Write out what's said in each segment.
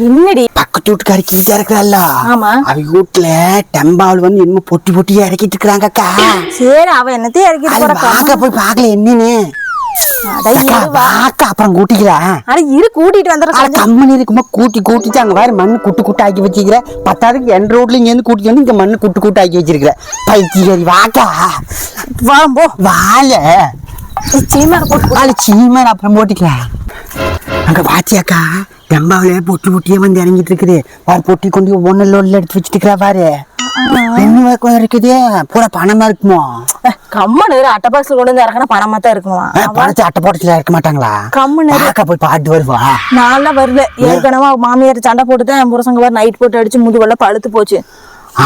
என்னடி? பக்கத்து வீட்டுக்காரி கீழே இருக்கிறல்ல ஆமா. அவங்க வீட்டுல வந்து என்னமோ பொட்டி பொட்டியா இறக்கிட்டு இருக்கிறாங்க அக்கா. சரி அவ என்னத்தையும் போறக்கா வாக்க போய் பார்க்கல என்னன்னு. அப்புறம் கூட்டிக்கிறேன் இரு கூட்டிட்டு வந்துடுற அட கொஞ்சம் கம்மனி இருக்குமா? கூட்டி கூட்டிட்டு அங்க வேற மண்ணு குட்டு குட்டு ஆக்கி வச்சிருக்கிற. பத்தாவதுக்கு என் ரோட்ல இங்க இருந்து கூட்டிட்டு வந்து இங்க மண்ணு குட்டு குட்டு ஆக்கி வச்சிருக்கிற. பைத்தியரி வாக்கா. வா போ. வாழ. சீமான போட்டு சீமா அப்புறம் போட்டுக்கலாம் அங்க பாத்தியாக்கா டெம்பாவில பொட்டி பொட்டியே வந்து இறங்கிட்டு இருக்குது. பாரு பொட்டி கொண்டு ஒன்னு லோட்ல எடுத்து வச்சுட்டு இருக்கிறா பாரு. என்ன வேக்கம் இருக்குது? பூரா பணமா இருக்குமோ? கம்மனு அட்டை பாக்ஸ்ல கொண்டு வந்து இறக்கினா பணமா தான் இருக்குமா? பணத்தை அட்டை போட்டத்துல இருக்க மாட்டாங்களா? கம்முனு போய் பாட்டு வருவா. நான்லாம் வரல. ஏற்கனவே மாமியார் சண்டை போட்டு தான் என் புருஷங்க வேற நைட் போட்டு அடிச்சு முதுவெல்லாம் பழுத்து போச்சு.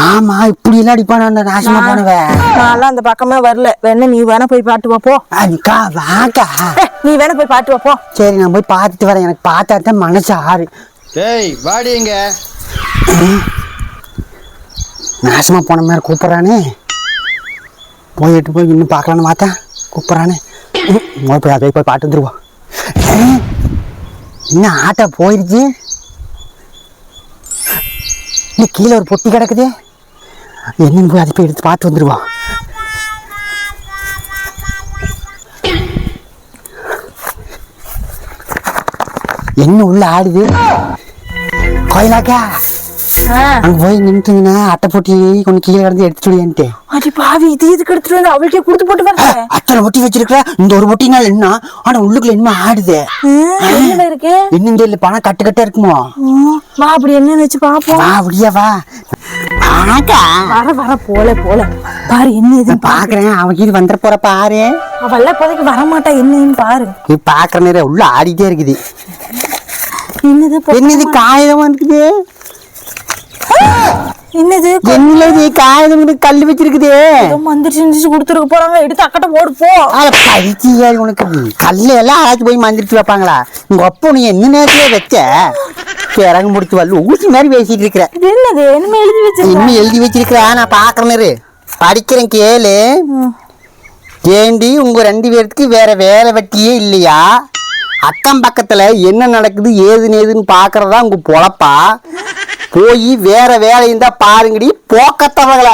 ஆமா இப்படி எல்லாம் அடிப்பான நாசமா போனவன் நான்லாம் அந்த பக்கமே வரல. வேணா நீ வேணா போய் பாட்டு வா போ. அக்கா வாக்கா. நீ வேணா போய் பாட்டு வா போ. சரி நான் போய் பார்த்துட்டு வரேன். எனக்கு பார்த்தா தான் மனசு ஆறு. டேய் வாடி இங்க. நாசமா போன மாதிரி கூப்பிட்றானே. போயிட்டு போய் இன்னும் பார்க்கலான்னு பார்த்தா கூப்பிட்றானே. போய் போய் பாட்டு வந்துருவோம் என்ன ஆட்டோ போயிடுச்சு இல்லை கீழே ஒரு பொட்டி கிடக்குது. என்னன்னு போய் அதை போய் எடுத்து பார்த்து வந்துடுவோம் என்ன உள்ள ஆடுது? கோயிலாக்கா? அங்க போய் நின்றுங்கன்னா அட்டை போட்டி கொஞ்சம் கீழே கிடந்து எடுத்து சொல்லியான்ட்டு. அடி பாவி இது இதுக்கு எடுத்துட்டு வந்து அவளுக்கே கொடுத்து போட்டு வரல அத்தனை பொட்டி வச்சிருக்கிற? இந்த ஒரு பொட்டினால என்ன? ஆனா உள்ளுக்குள்ள என்ன ஆடுது. என்ன இருக்கு? என்னன்னு தெரியல பணம் கட்டு கட்டா இருக்குமோ? வா அப்படி என்னன்னு வச்சு பாப்போம். வா அப்படியா வா. வர வர போல போல. பாரு என்ன இது பாக்குறேன். அவன் இது வந்துட போற பாரு. அவெல்லாம் இப்போதைக்கு வரமாட்டா என்னன்னு பாரு. நீ பாக்குற நேரம் உள்ள ஆடிட்டே இருக்குது. என்னது என்ன இது காகிதமா இருக்குது? என்னது? என்ன இது காகிதம் கல்லு வச்சிருக்குது. மந்திரிச்சு மந்திரிச்சு கொடுத்துருக்க போறாங்க. எடுத்து அக்கட்ட போடு போ. பைத்தியா உனக்கு கல்லு எல்லாம் ஆராய்ச்சி போய் மந்திரிச்சு வைப்பாங்களா? உங்க அப்பா நீ என்ன நேரத்துல வச்ச? இறங்க முடிச்சு வரல ஊசி மாதிரி பேசிட்டு இருக்கிற. என்னது? என்ன எழுதி வச்சிருக்க? இன்னும் எழுதி வச்சிருக்கிறா நான் பாக்குறேன் படிக்கிறேன் கேளு. ஏண்டி உங்க ரெண்டு பேர்த்துக்கு வேற வேலை வெட்டியே இல்லையா? அக்கம் பக்கத்துல என்ன நடக்குது ஏது நேதுன்னு பாக்குறதா உங்க பொழப்பா? போய் வேற வேலை தான் பாருங்கடி போக்கத்தவங்களை.